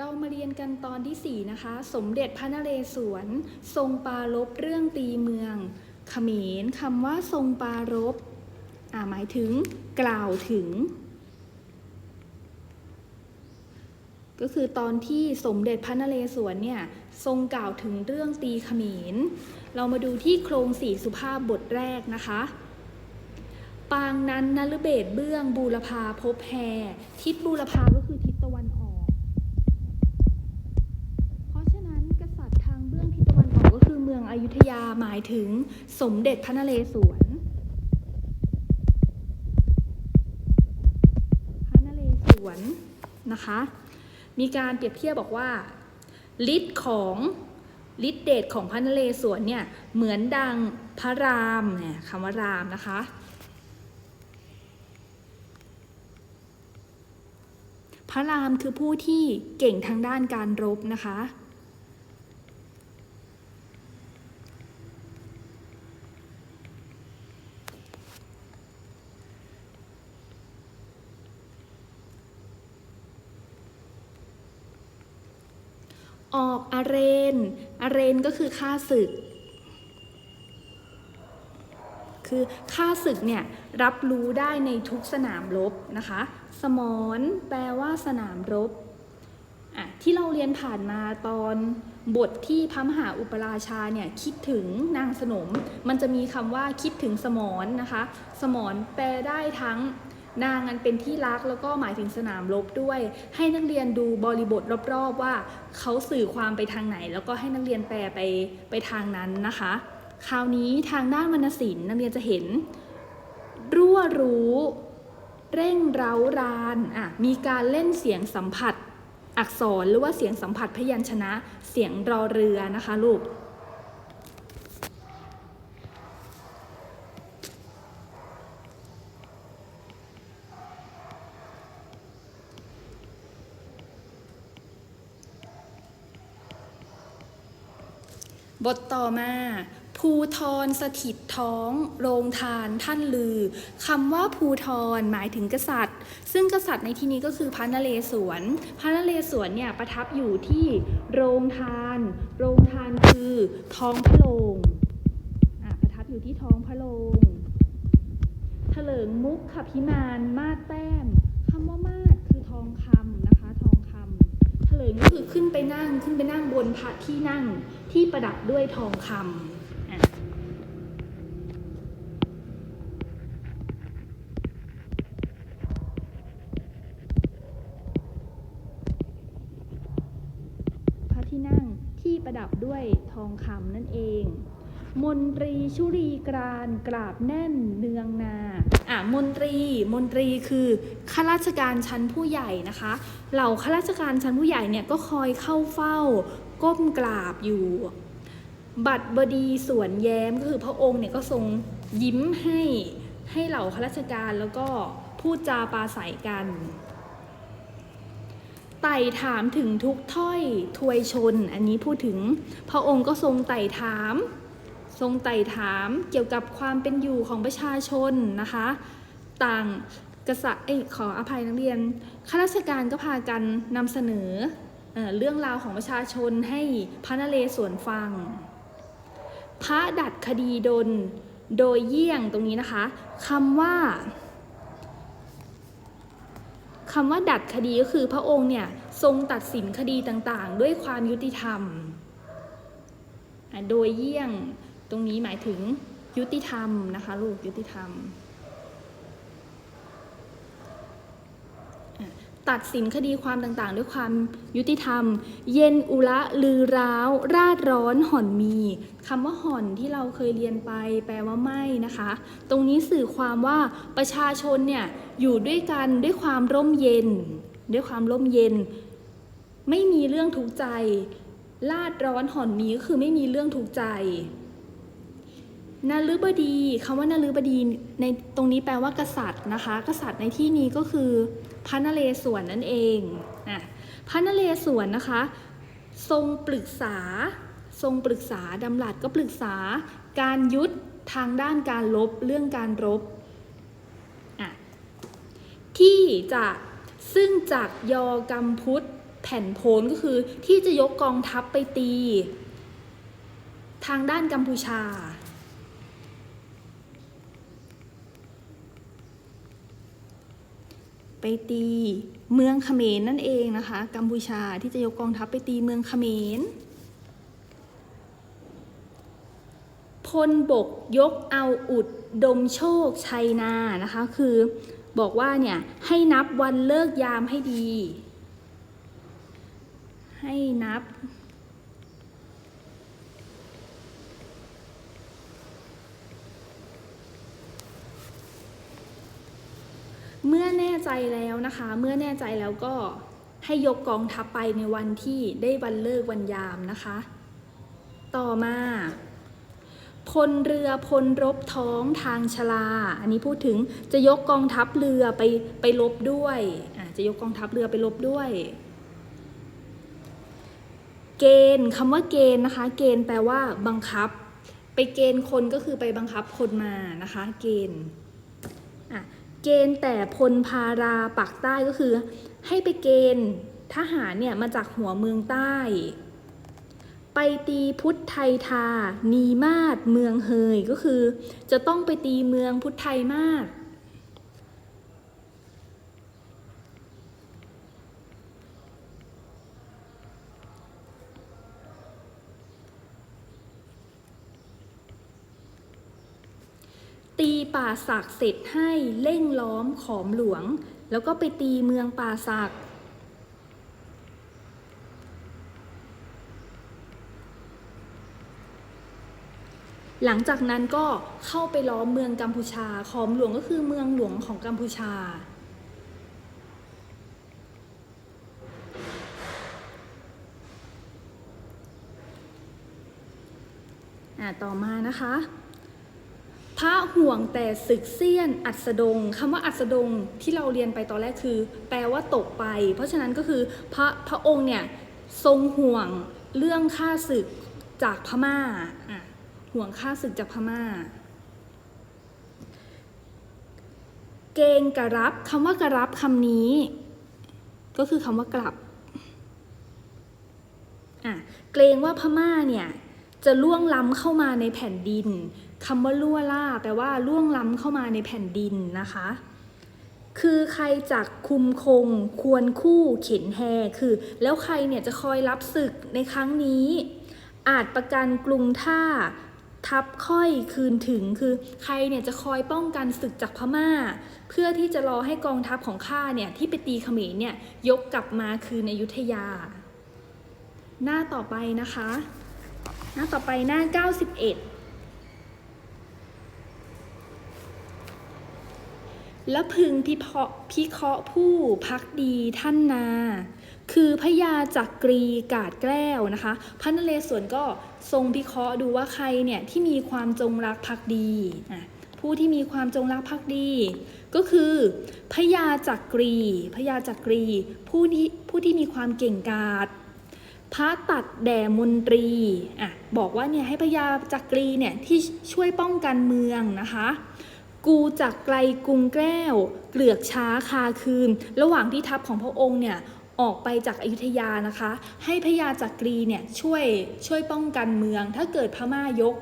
เรามาเรียนกันตอนที่ 4 นะคะ สมเด็จพระนเรศวร ทรงปรารบเรื่องตีเมืองเขมรคำว่าทรงปรารบอ่าหมายถึง กล่าวถึง ก็คือตอนที่สมเด็จพระนเรศวรเนี่ยทรงกล่าวถึงเรื่องตีเขมร เรามาดูที่โครงสี่สุภาพบทแรกนะคะปางนั้นนลเบศเบื้องบูรพาพบแฮทิศบูรพาก็คือ ยุธยาหมายถึงสมเด็จพระนเรศวรพระนเรศวรนะคะ มีการเปรียบเทียบบอกว่าฤทธิ์ของฤทธิเดชของพระนเรศวรเนี่ยเหมือนดังพระรามเนี่ยคำว่ารามนะคะ พระรามคือผู้ที่เก่งทางด้านการรบนะคะ ออกอาเรนอาเรนก็คือค่าศึก คือค่าศึกเนี่ยรับรู้ได้ในทุกสนามรบนะคะ สมรแปลว่าสนามรบที่เราเรียนผ่านมาตอนบทที่พระมหาอุปราชาเนี่ยคิดถึงนางสนม มันจะมีคำว่าคิดถึงสมรนนะคะ สมรแปลได้ทั้ง นางอันเป็นที่รักแล้วก็หมายถึงสนามรบด้วย ให้นักเรียนดูบริบทรอบๆว่าเขาสื่อความไปทางไหน แล้วก็ให้นักเรียนแปลไปไปทางนั้นนะคะ คราวนี้ทางด้านวรรณศิลป์นักเรียนจะเห็น รั่วรู้ เร่งเร้ารานอะมีการเล่นเสียงสัมผัสอักษรหรือว่าเสียงสัมผัสพยัญชนะเสียงรอเรือนะคะลูก บทต่อมาภูทรสถิตท้อง โรงทานท่านลือคำว่าภูทรหมายถึงกษัตริย์ ซึ่งกษัตริย์ในที่นี้ก็คือพระนเรศวรพระนเรศวรเนี่ยประทับอยู่ที่โรงทาน โรงทานคือท้องพระโรงประทับอยู่ที่ท้องพระโรงเถลิงมุกขพิมานมาแต้มคำว่ามา เลยก็คือขึ้นไปนั่งขึ้นไปนั่งบนพระที่นั่งที่ประดับด้วยทองคำพระที่นั่งที่ประดับด้วยทองคำนั่นเอง มนตรีชุรีกรานกราบแน่นเนืองนาอะมนตรีมนตรีคือข้าราชการชั้นผู้ใหญ่นะคะเหล่าข้าราชการชั้นผู้ใหญ่เนี่ยก็คอยเข้าเฝ้า ก้มกราบอยู่ บัตรบดีสวนแย้มก็คือพระองค์เนี่ยก็ทรงยิ้มให้ให้เหล่าข้าราชการแล้วก็พูดจาปาศัยกันไต่ถามถึงทุกถ้อยทวยชน อันนี้พูดถึงพระองค์ก็ทรงไต่ถาม ทรงไต่ถามเกี่ยวกับความเป็นอยู่ของประชาชนนะคะ ต่างกษัตริย์เอ้ขออภัยนักเรียนข้าราชการก็พากันนำเสนอเอเรื่องราวของประชาชนให้พระนเรศวรฟัง พระดัดคดีดลโดยเยี่ยงตรงนี้นะคะคำว่าคำว่าดัดคดีก็คือพระองค์เนี่ยทรงตัดสินคดีต่างๆ ด้วยความยุติธรรม โดยเยี่ยง ตรงนี้หมายถึงยุติธรรมนะคะลูกยุติธรรม ตัดสินคดีความต่างๆ ด้วยความยุติธรรม เย็นอุระลือร้าว ราดร้อนห่อนมีคำว่าห่อนที่เราเคยเรียนไป แปลว่าไม่นะคะ ตรงนี้สื่อความว่าประชาชนเนี่ยอยู่ด้วยกันด้วยความร่มเย็น ด้วยความร่มเย็น ไม่มีเรื่องทุกข์ใจลาดร้อนห่อนมีก็คือไม่มีเรื่องทุกข์ใจ นาลือบดีคำว่านาลือบดีในตรงนี้แปลว่ากษัตริย์นะคะ กษัตริย์ในที่นี้ก็คือพระนเรศวรนั่นเองอะพระนเรศวรนะคะ ทรงปรึกษา ทรงปรึกษาดำรัสก็ปรึกษา การยุทธทางด้านการลบเรื่องการรบที่จะซึ่งจากยอกำพุทธแผ่นโพนก็คือที่จะยกกองทัพไปตี ทางด้านกัมพูชา ไปตีเมืองเขมรนั่นเองนะคะ กัมพูชาที่จะยกกองทัพไปตีเมืองเขมรพลบกยกเอาอุดดมโชคชัยนานะคะคือบอกว่าเนี่ยให้นับวันเลิกยามให้ดี ให้นับ เมื่อแน่ ใจแล้วนะคะ เมื่อแน่ใจแล้วก็ให้ยกกองทัพไปในวันที่ได้วันเลิกวันยามนะคะ ต่อมาพลเรือพลรบท้องทางชลา อันนี้พูดถึงจะยกกองทัพเรือไปไปลบด้วยะจะยกกองทัพเรือไปลบด้วย เกณฑ์คำว่าเกณฑ์นะคะ เกณฑ์แปลว่าบังคับ ไปเกณฑ์คนก็คือไปบังคับคนมานะคะ เกณฑ์อะ เกณฑ์แต่พลพาราปักใต้ก็คือ ให้ไปเกณฑ์ทหารเนี่ยมาจากหัวเมืองใต้ ไปตีพุทธไทยทา นีมาศเมืองเฮยก็คือ จะต้องไปตีเมืองพุทธไทยมาศตี ป่าสักเสร็จให้เร่งล้อมขอมหลวง แล้วก็ไปตีเมืองป่าสักหลังจากนั้นก็เข้าไปล้อมเมืองกัมพูชา ขอมหลวงก็คือเมืองหลวงของกัมพูชา ต่อมานะคะ พระห่วงแต่ศึกเซียน อัสดงคำว่าอัสดงที่เราเรียนไปตอนแรกคือ แปลว่าตกไป เพราะฉะนั้นก็คือพระพระองค์เนี่ยทรงห่วงเรื่องค่าศึกจากพม่าอะห่วงค่าศึกจากพม่า เกณฑ์กรับคำว่ากระรับคำนี้ ก็คือคำว่ากลับอะเกรงว่าพม่าเนี่ย จะล่วงล้ำเข้ามาในแผ่นดินคำว่าล่วล่าแปลว่าล่วงล้ำเข้ามาในแผ่นดินนะคะ คือใครจักคุมคง ควรคู่เข็นแฮคือ แล้วใครเนี่ยจะคอยรับศึกในครั้งนี้ อาจประกันกรุงท่าทับค่อยคืนถึงคือใครเนี่ยจะคอยป้องกันศึกจากพม่า เพื่อที่จะรอให้กองทัพของข้าเนี่ยที่ไปตีเขมรเนี่ยยกกลับมาคืนอยุธยา หน้าต่อไปนะคะ น้าต่อไปหน้า 91และพึงพิเคราะพิเคราะห์ผู้พักดีท่านนา คือพญาจักรีกาดแก้วนะคะ พระนเรศวรก็ทรงพิเคราะห์ดูว่าใครเนี่ยที่มีความจงรักภักดีอะผู้ที่มีความจงรักภักดี ก็คือพญาจักรีพญาจักรีผู้ที่ผู้ที่มีความเก่งกาจ พระตัดแด่มนตรีอะบอกว่าเนี่ยให้พญาจักรีเนี่ยที่ช่วยป้องกันเมืองนะคะ กูจากไกลกรุงแก้ว เกลือกช้าคาคืน ระหว่างที่ทัพของพระองค์เนี่ยออกไปจากอยุธยานะคะ ให้พญาจักรีเนี่ยช่วยช่วยป้องกันเมือง ถ้าเกิดพม่ายก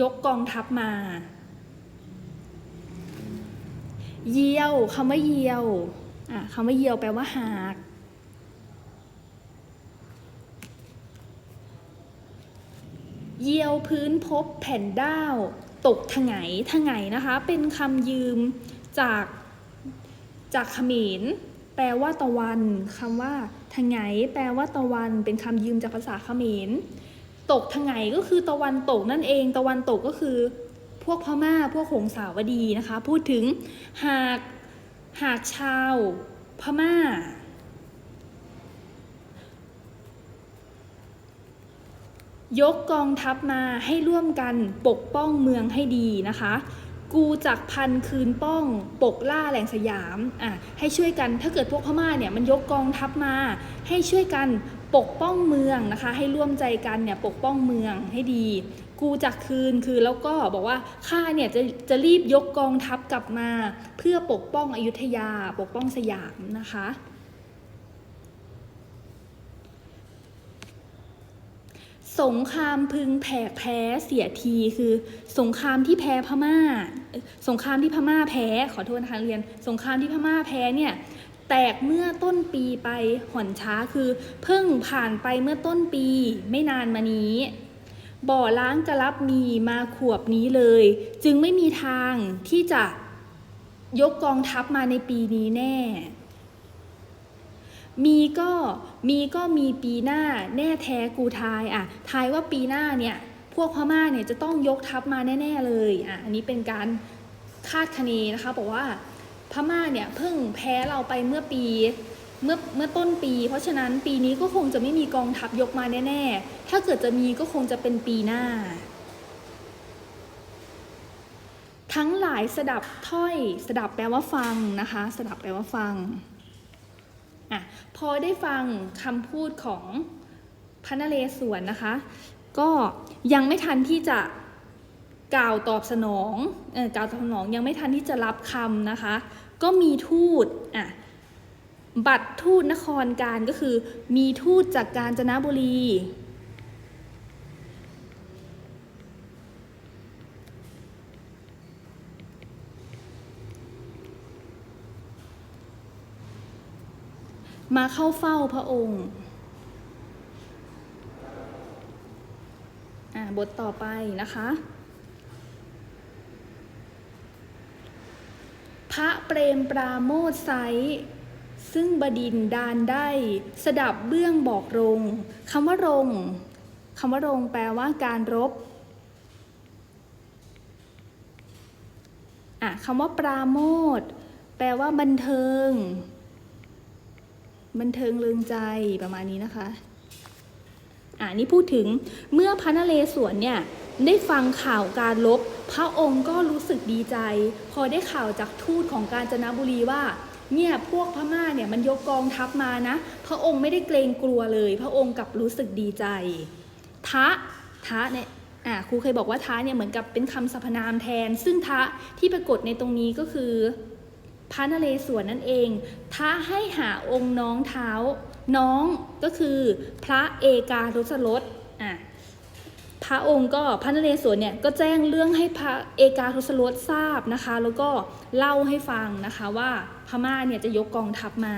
ยกกองทัพมา เยี่ยวคำว่าเยี่ยวอะคำว่าเยี่ยวแปลว่าหาก เยียวพื้นพบแผ่นด้าวตกถงายถงายนะคะ เป็นคำยืมจากจากเขมรแปลว่าตะวันคำว่าถงายแปลว่าตะวัน เป็นคำยืมจากภาษาเขมรตกถงายก็คือตะวันตกนั่นเอง ตะวันตกก็คือ พวกพม่าพวกหงสาวดีนะคะ พูดถึงหากหากชาวพม่า ยกกองทัพมาให้ร่วมกันปกป้องเมืองให้ดีนะคะ กูจากพันคืนป้องปกล่าแหล่งสยามอะให้ช่วยกันถ้าเกิดพวกพม่าเนี่ยมันยกกองทัพมา ให้ช่วยกันปกป้องเมืองนะคะ ให้ร่วมใจกันเนี่ยปกป้องเมืองให้ดี กูจากคืนคือแล้วก็บอกว่าข้าเนี่ยจะจะรีบยกกองทัพกลับมา เพื่อปกป้องอยุธยาปกป้องสยามนะคะ สงครามพึงแผกแพ้เสียทีคือ สงครามที่แพ้พม่า สงครามที่พม่าแพ้ขอโทษนะคะเรียน สงครามที่พม่าแพ้เนี่ยแตกเมื่อต้นปีไปห่อนช้าคือเพิ่งผ่านไปเมื่อต้นปีไม่นานมานี้ บ่อล้างกระลับมีมาขวบนี้เลย จึงไม่มีทางที่จะยกกองทัพมาในปีนี้แน่ มีก็มีก็มีปีหน้าแน่แท้กูทายอะทายว่าปีหน้าเนี่ยพวกพม่าเนี่ยจะต้องยกทัพมาแน่ ๆเลยอะอันนี้เป็นการคาดคะเนนะคะบอกว่าพม่าเนี่ยเพิ่งแพ้เราไปเมื่อปีเมื่อเมื่อต้นปี เพราะฉะนั้นปีนี้ก็คงจะไม่มีกองทัพยกมาแน่ ๆ ถ้าเกิดจะมีก็คงจะเป็นปีหน้า ทั้งหลายสดับถ้อยสดับแปลว่าฟังนะคะ สดับแปลว่าฟัง อะพอได้ฟังคำพูดของพระนเรศวรนะคะ ก็ยังไม่ทันที่จะกล่าวตอบสนองเออกล่าวตอบสนองยังไม่ทันที่จะรับคำนะคะ ก็มีทูตอะบัตรทูตนครการก็คือ มีทูตจากกาญจนบุรี มาเข้าเฝ้าพระองค์อ่าบทต่อไปนะคะ พระเปรมปราโมทไซส์ซึ่งบดินดานได้ สดับเบื้องบอกรงคำว่ารงคำว่ารงแปลว่าการรบอะคำว่าปราโมทแปลว่าบันเทิง บันเทิงเริงใจประมาณนี้นะคะ อ่านี่พูดถึงเมื่อพระนเรศวรเนี่ยได้ฟังข่าวการลบ พระองค์ก็รู้สึกดีใจ พอได้ข่าวจากทูตของกาญจนบุรีว่าเนี่ยพวกพม่าเนี่ยมันยกกองทัพมานะ พระองค์ไม่ได้เกรงกลัวเลย พระองค์กลับรู้สึกดีใจ ทะ ทะเนี่ยอ่าครูเคยบอกว่าทะเนี่ยเหมือนกับเป็นคำสรรพนามแทน ซึ่งทะที่ปรากฏในตรงนี้ก็คือ พระนเรศวรนั่นเอง ถ้าให้หาองค์น้องเท้า น้องก็คือพระเอกาทศรสอะพระองค์ก็พระนเรศวรเนี่ยก็แจ้งเรื่องให้พระเอกาทศรสทราบนะคะ แล้วก็เล่าให้ฟังนะคะว่าพม่าเนี่ยจะยกกองทัพมา